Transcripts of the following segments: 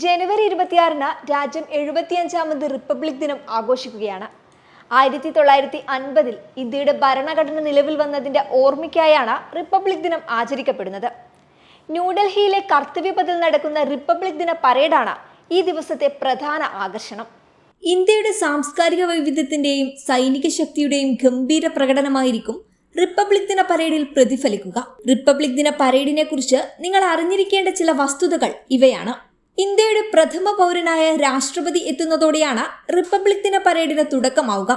ജനുവരി ഇരുപത്തിയാറിന് രാജ്യം എഴുപത്തിയഞ്ചാമത് റിപ്പബ്ലിക് ദിനം ആഘോഷിക്കുകയാണ്. ആയിരത്തി തൊള്ളായിരത്തി അൻപതിൽ ഇന്ത്യയുടെ ഭരണഘടന നിലവിൽ വന്നതിന്റെ ഓർമ്മയ്ക്കായാണ് റിപ്പബ്ലിക് ദിനം ആചരിക്കപ്പെടുന്നത്. ന്യൂഡൽഹിയിലെ കർത്തവ്യപഥിൽ നടക്കുന്ന റിപ്പബ്ലിക് ദിന പരേഡാണ് ഈ ദിവസത്തെ പ്രധാന ആകർഷണം. ഇന്ത്യയുടെ സാംസ്കാരിക വൈവിധ്യത്തിന്റെയും സൈനിക ശക്തിയുടെയും ഗംഭീര പ്രകടനമായിരിക്കും റിപ്പബ്ലിക് ദിന പരേഡിൽ പ്രതിഫലിക്കുക. റിപ്പബ്ലിക് ദിന പരേഡിനെ കുറിച്ച് നിങ്ങൾ അറിഞ്ഞിരിക്കേണ്ട ചില വസ്തുതകൾ ഇവയാണ്. ഇന്ത്യയുടെ പ്രഥമ പൗരനായ രാഷ്ട്രപതി എത്തുന്നതോടെയാണ് റിപ്പബ്ലിക് ദിന പരേഡിന് തുടക്കമാവുക.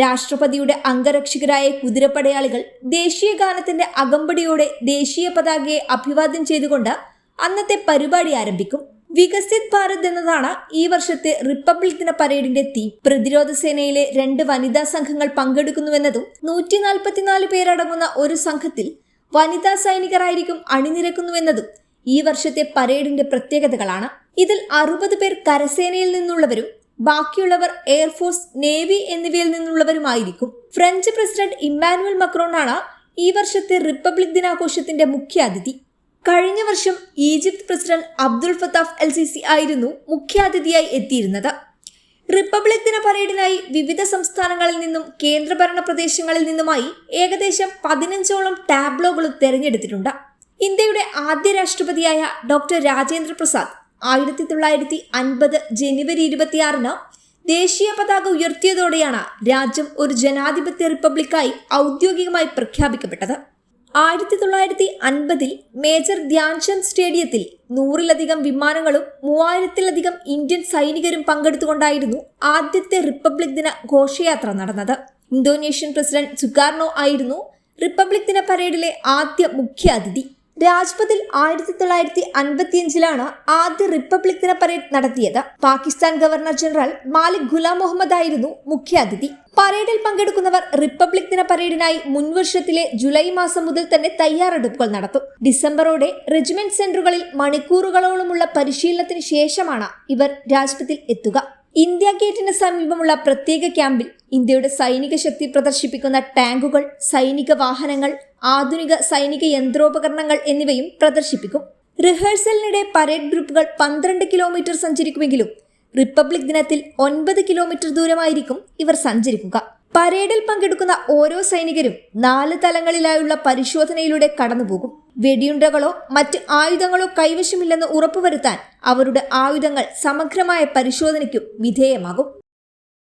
രാഷ്ട്രപതിയുടെ അംഗരക്ഷകരായ കുതിരപ്പടയാളികൾ ദേശീയ ഗാനത്തിന്റെ അകമ്പടിയോടെ ദേശീയ പതാകയെ അഭിവാദ്യം ചെയ്തുകൊണ്ട് അന്നത്തെ പരിപാടി ആരംഭിക്കും. വികസിത് ഭാരത് എന്നതാണ് ഈ വർഷത്തെ റിപ്പബ്ലിക് ദിന പരേഡിന്റെ തീം. പ്രതിരോധ സേനയിലെ രണ്ട് വനിതാ സംഘങ്ങൾ പങ്കെടുക്കുന്നുവെന്നതും നൂറ്റി നാൽപ്പത്തിനാല് പേരടങ്ങുന്ന ഒരു സംഘത്തിൽ വനിതാ സൈനികരായിരിക്കും അണിനിരക്കുന്നുവെന്നതും ഈ വർഷത്തെ പരേഡിന്റെ പ്രത്യേകതകളാണ്. ഇതിൽ അറുപത് പേർ കരസേനയിൽ നിന്നുള്ളവരും ബാക്കിയുള്ളവർ എയർഫോഴ്സ് നേവി എന്നിവയിൽ നിന്നുള്ളവരുമായിരിക്കും. ഫ്രഞ്ച് പ്രസിഡന്റ് ഇമ്മാനുവൽ മക്രോണാണ് ഈ വർഷത്തെ റിപ്പബ്ലിക് ദിനാഘോഷത്തിന്റെ മുഖ്യാതിഥി. കഴിഞ്ഞ വർഷം Egypt president Abdul Fattah El Sisi ആയിരുന്നു മുഖ്യാതിഥിയായി എത്തിയിരുന്നത്. റിപ്പബ്ലിക് ദിന പരേഡിനായി വിവിധ സംസ്ഥാനങ്ങളിൽ നിന്നും കേന്ദ്രഭരണ പ്രദേശങ്ങളിൽ നിന്നുമായി ഏകദേശം പതിനഞ്ചോളം ടാബ്ലോകളും തെരഞ്ഞെടുത്തിട്ടുണ്ട്. ഇന്ത്യയുടെ ആദ്യ രാഷ്ട്രപതിയായ ഡോക്ടർ രാജേന്ദ്ര പ്രസാദ് ആയിരത്തി തൊള്ളായിരത്തി അൻപത് ജനുവരി ഇരുപത്തിയാറിന് ദേശീയ പതാക ഉയർത്തിയതോടെയാണ് രാജ്യം ഒരു ജനാധിപത്യ റിപ്പബ്ലിക്കായി ഔദ്യോഗികമായി പ്രഖ്യാപിക്കപ്പെട്ടത്. ആയിരത്തി തൊള്ളായിരത്തി അൻപതിൽ മേജർ ധ്യാൻചന്ദ് സ്റ്റേഡിയത്തിൽ നൂറിലധികം വിമാനങ്ങളും മൂവായിരത്തിലധികം ഇന്ത്യൻ സൈനികരും പങ്കെടുത്തുകൊണ്ടായിരുന്നു ആദ്യത്തെ റിപ്പബ്ലിക് ദിന ഘോഷയാത്ര നടന്നത്. ഇന്തോനേഷ്യൻ പ്രസിഡന്റ് സുകാർണോ ആയിരുന്നു റിപ്പബ്ലിക് ദിന പരേഡിലെ ആദ്യ മുഖ്യ അതിഥി രാജ്പഥിൽ ആയിരത്തി തൊള്ളായിരത്തി അൻപത്തിയഞ്ചിലാണ് ആദ്യ റിപ്പബ്ലിക് ദിന പരേഡ് നടത്തിയത്. പാകിസ്ഥാൻ ഗവർണർ ജനറൽ മാലിക് ഗുലാം മുഹമ്മദ് ആയിരുന്നു മുഖ്യാതിഥി. പരേഡിൽ പങ്കെടുക്കുന്നവർ റിപ്പബ്ലിക് ദിന പരേഡിനായി മുൻവർഷത്തിലെ ജൂലൈ മാസം മുതൽ തന്നെ തയ്യാറെടുപ്പുകൾ നടത്തും. ഡിസംബറോടെ റെജിമെന്റ് സെന്ററുകളിൽ മണിക്കൂറുകളോളമുള്ള പരിശീലനത്തിന് ശേഷമാണ് ഇവർ രാജ്പഥിൽ എത്തുക. ഇന്ത്യ ഗേറ്റിന് സമീപമുള്ള പ്രത്യേക ക്യാമ്പിൽ ഇന്ത്യയുടെ സൈനിക ശക്തി പ്രദർശിപ്പിക്കുന്ന ടാങ്കുകൾ സൈനിക വാഹനങ്ങൾ ആധുനിക സൈനിക യന്ത്രോപകരണങ്ങൾ എന്നിവയും പ്രദർശിപ്പിക്കും. റിഹേഴ്സലിനിടെ പരേഡ് ഗ്രൂപ്പുകൾ പന്ത്രണ്ട് കിലോമീറ്റർ സഞ്ചരിക്കുമെങ്കിലും റിപ്പബ്ലിക് ദിനത്തിൽ ഒൻപത് കിലോമീറ്റർ ദൂരമായിരിക്കും ഇവർ സഞ്ചരിക്കുക. പരേഡിൽ പങ്കെടുക്കുന്ന ഓരോ സൈനികരും നാല് തലങ്ങളിലായുള്ള പരിശോധനയിലൂടെ കടന്നുപോകും. വെടിയുണ്ടകളോ മറ്റ് ആയുധങ്ങളോ കൈവശമില്ലെന്ന് ഉറപ്പുവരുത്താൻ അവരുടെ ആയുധങ്ങൾ സമഗ്രമായ പരിശോധനയ്ക്കും വിധേയമാകും.